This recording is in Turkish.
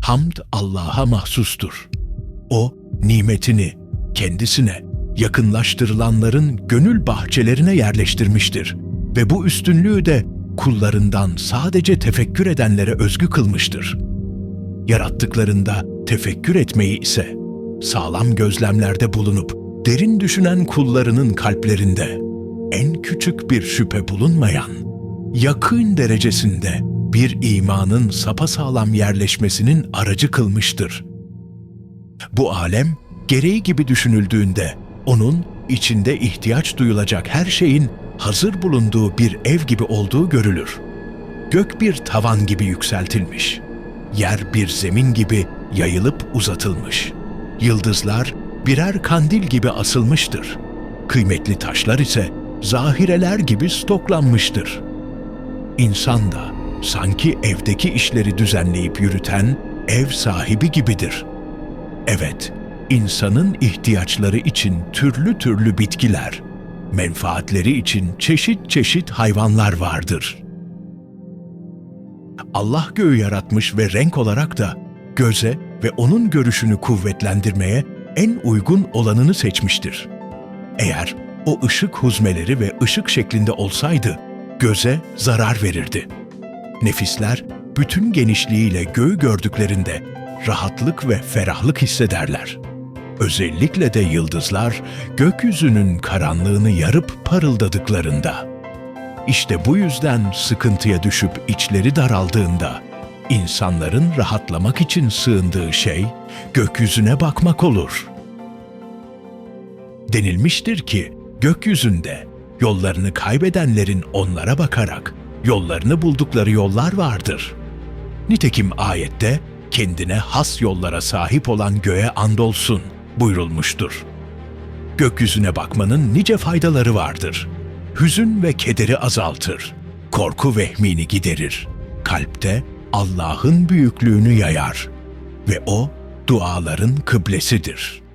Hamd Allah'a mahsustur. O, nimetini kendisine, yakınlaştırılanların gönül bahçelerine yerleştirmiştir ve bu üstünlüğü de kullarından sadece tefekkür edenlere özgü kılmıştır. Yarattıklarında tefekkür etmeyi ise sağlam gözlemlerde bulunup derin düşünen kullarının kalplerinde en küçük bir şüphe bulunmayan, yakın derecesinde bir imanın sapasağlam yerleşmesinin aracı kılmıştır. Bu alem gereği gibi düşünüldüğünde onun içinde ihtiyaç duyulacak her şeyin hazır bulunduğu bir ev gibi olduğu görülür. Gök bir tavan gibi yükseltilmiş. Yer bir zemin gibi yayılıp uzatılmış. Yıldızlar birer kandil gibi asılmıştır. Kıymetli taşlar ise zahireler gibi stoklanmıştır. İnsan da sanki evdeki işleri düzenleyip yürüten ev sahibi gibidir. Evet, insanın ihtiyaçları için türlü türlü bitkiler, menfaatleri için çeşit çeşit hayvanlar vardır. Allah göğü yaratmış ve renk olarak da göze ve onun görüşünü kuvvetlendirmeye en uygun olanını seçmiştir. Eğer o ışık huzmeleri ve ışık şeklinde olsaydı göze zarar verirdi. Nefisler bütün genişliğiyle göğü gördüklerinde rahatlık ve ferahlık hissederler. Özellikle de yıldızlar gökyüzünün karanlığını yarıp parıldadıklarında. İşte bu yüzden sıkıntıya düşüp içleri daraldığında insanların rahatlamak için sığındığı şey gökyüzüne bakmak olur. Denilmiştir ki gökyüzünde yollarını kaybedenlerin onlara bakarak yollarını buldukları yollar vardır. Nitekim ayette kendine has yollara sahip olan göğe andolsun buyurulmuştur. Gökyüzüne bakmanın nice faydaları vardır. Hüzün ve kederi azaltır. Korku vehmini giderir. Kalpte Allah'ın büyüklüğünü yayar ve o duaların kıblesidir.''